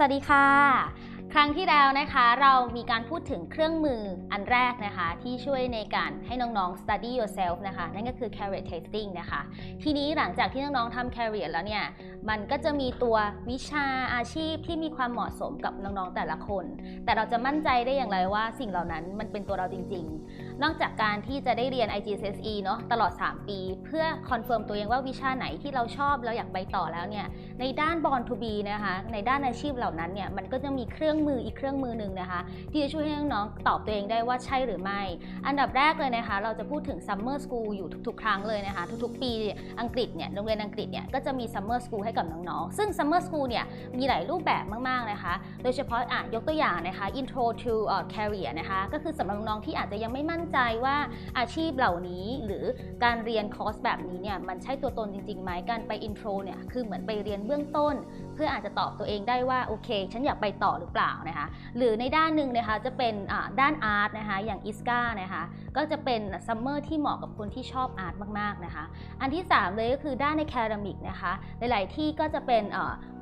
สวัสดีค่ะ ครั้งที่แล้วนะคะเรามีการพูดถึงเครื่องมืออันแรกนะคะ ที่ช่วยในการให้น้องๆ study yourself นะคะ นั่นก็คือ career testing นะคะ ทีนี้หลังจากที่น้องๆทำ career แล้วเนี่ยมันก็จะมีตัววิชาอาชีพที่มีความเหมาะสมกับน้องๆแต่ละคน แต่เราจะมั่นใจได้อย่างไรว่าสิ่งเหล่านั้นมันเป็นตัวเราจริง ๆ นอกจากการที่จะได้เรียน IGCSE เนาะตลอด 3 ปี เพื่อคอนเฟิร์มตัวเองว่าวิชาไหนที่เราชอบเราอยากไปต่อแล้วเนี่ยในด้าน Born to be นะคะในด้านอาชีพเหล่านั้นเนี่ยมันก็จะมีเครื่องมืออีกเครื่องมือหนึ่งนะคะ ที่จะช่วยให้น้องๆตอบตัวเองได้ว่าใช่หรือไม่ อันดับแรกเลยนะคะ เราจะพูดถึง Summer School อยู่ทุกๆ ครั้งเลยนะคะ ทุกๆ ปีอังกฤษเนี่ยโรงเรียนอังกฤษเนี่ยก็จะมี Summer School ให้กับน้องๆ ซึ่ง Summer School เนี่ยมีหลายรูปแบบมากๆนะคะ โดยเฉพาะอะยกตัวอย่างนะคะ Intro to uh, Career นะคะก็คือสำหรับน้องๆที่อาจจะยังไม่มั่นใจว่าอาชีพเหล่านี้หรือการเรียนคอร์สแบบนี้เนี่ยมันใช่ตัวตนจริงๆไหมการไป Intro เนี่ยคือเหมือนไปเรียนเบื้องต้น เพื่ออาจจะตอบตัวเองได้ว่าโอเค ฉันอยากไปต่อหรือเปล่านะคะหรือในด้านหนึ่งนะคะจะเป็นด้านอาร์ตนะคะอย่างอิสกานะคะก็จะเป็นซัมเมอร์ที่เหมาะกับคนที่ชอบอาร์ตมากๆนะคะอันที่ 3 เลยก็คือด้านในแคดมิกนะคะหลายๆที่ก็จะเป็น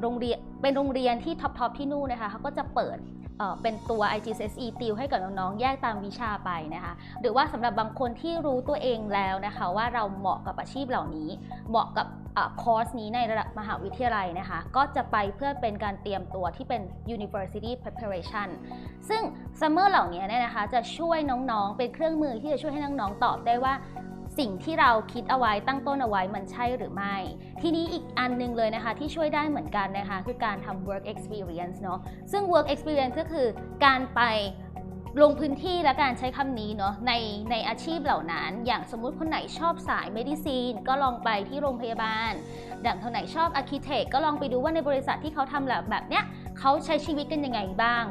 โรงเรียนเป็นโรงเรียนที่ท็อปๆที่นู่นนะคะเขาก็จะเปิดเป็นตัว IGCSE ติวให้กับน้องๆ แยกตามวิชาไปนะคะ หรือว่าสำหรับบางคนที่รู้ตัวเองแล้วนะคะ ว่าเราเหมาะกับอาชีพเหล่านี้ เหมาะกับ คอร์สนี้ในระดับมหาวิทยาลัยนะคะ ก็จะไปเพื่อเป็นการเตรียมตัวที่เป็น University Preparation ซึ่ง Summer เหล่านี้เนี่ยนะคะจะช่วยน้องๆ เป็นเครื่องมือที่จะช่วยให้น้องๆ ตอบได้ว่าสิ่งที่เราคิดเอาไว้ตั้งต้นเอาไว้มันใช่หรือไม่ ทีนี้อีกอันหนึงเลยนะคะ ที่ช่วยได้เหมือนกันนะคะ คือการทำ work experience เนาะซึ่ง work experience ก็คือการไป ลงพื้นที่และการใช้คำนี้เนาะในในอาชีพเหล่านั้น อย่างสมมุติคนไหนชอบสายเมดิซีนก็ลองไปที่โรงพยาบาลดังคนไหนชอบอาร์เคเต็ก็ลองไปดูว่าในบริษัทที่เขาทำแบบแบบเนี้ยเขาใช้ชีวิตกันยังไงบ้าง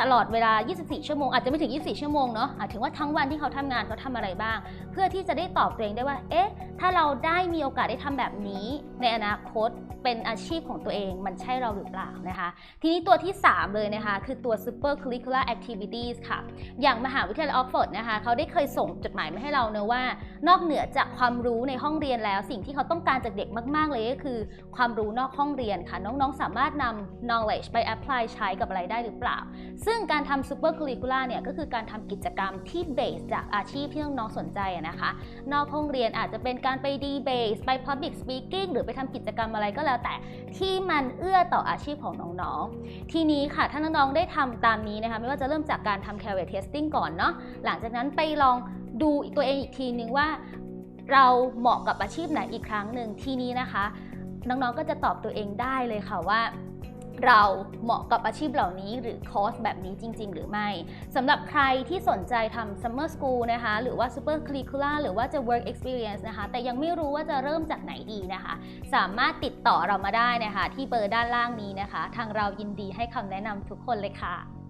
ตลอดเวลา 24 ชั่วโมง อาจจะไม่ถึง 24 ชั่วโมงเนาะอาจถึงว่าทั้งวันที่เขาทำงานเขาทำอะไรบ้าง เพื่อที่จะได้ตอบตัวเองได้ว่า เอ๊ะ ถ้าเราได้มีโอกาสได้ทำแบบนี้ ในอนาคตเป็นอาชีพของตัวเองมันใช่เราหรือเปล่านะคะ ทีนี้ตัวที่ 3 เลยนะคะ คือตัว super curricular activities ค่ะ อย่างมหาวิทยาลัยออกฟอร์ดนะคะ เขาได้เคยส่งจดหมายมาให้เราเนะว่า นอกเหนือจากความรู้ในห้องเรียนแล้ว สิ่งที่เขาต้องการจากเด็กมาก ๆ เลยก็คือ ความรู้นอกห้องเรียนค่ะ น้องๆ สามารถนำ knowledge ไป apply ใช้กับอะไรได้หรือเปล่าซึ่งการทำ super curricular เนี่ยก็คือการทำกิจกรรมที่ base จากอาชีพที่น้องๆสนใจนะคะ นอกห้องเรียนอาจจะเป็นการไป debate ไป public speaking หรือไปทำกิจกรรมอะไรก็แล้วแต่ที่มันเอื้อต่ออาชีพของน้องๆ ทีนี้ค่ะ ถ้าน้องๆได้ทำตามนี้นะคะ ไม่ว่าจะเริ่มจากการทำ career testing ก่อนเนาะหลังจากนั้นไปลองดูตัวเองอีกทีนึงว่า เราเหมาะกับอาชีพไหนอีกครั้งหนึ่งทีนี้นะคะ น้องๆก็จะตอบตัวเองได้เลยค่ะว่า เราเหมาะกับอาชีพเหล่านี้หรือคอร์สแบบนี้จริง ๆ หรือไม่สำหรับใครที่สนใจทำ summer school นะคะ หรือว่า super curricular หรือว่าจะ work experience นะคะ แต่ยังไม่รู้ว่าจะเริ่มจากไหนดีนะคะ สามารถติดต่อเรามาได้นะคะ ที่เบอร์ด้านล่างนี้นะคะ ทางเรายินดีให้คำแนะนำทุกคนเลยค่ะ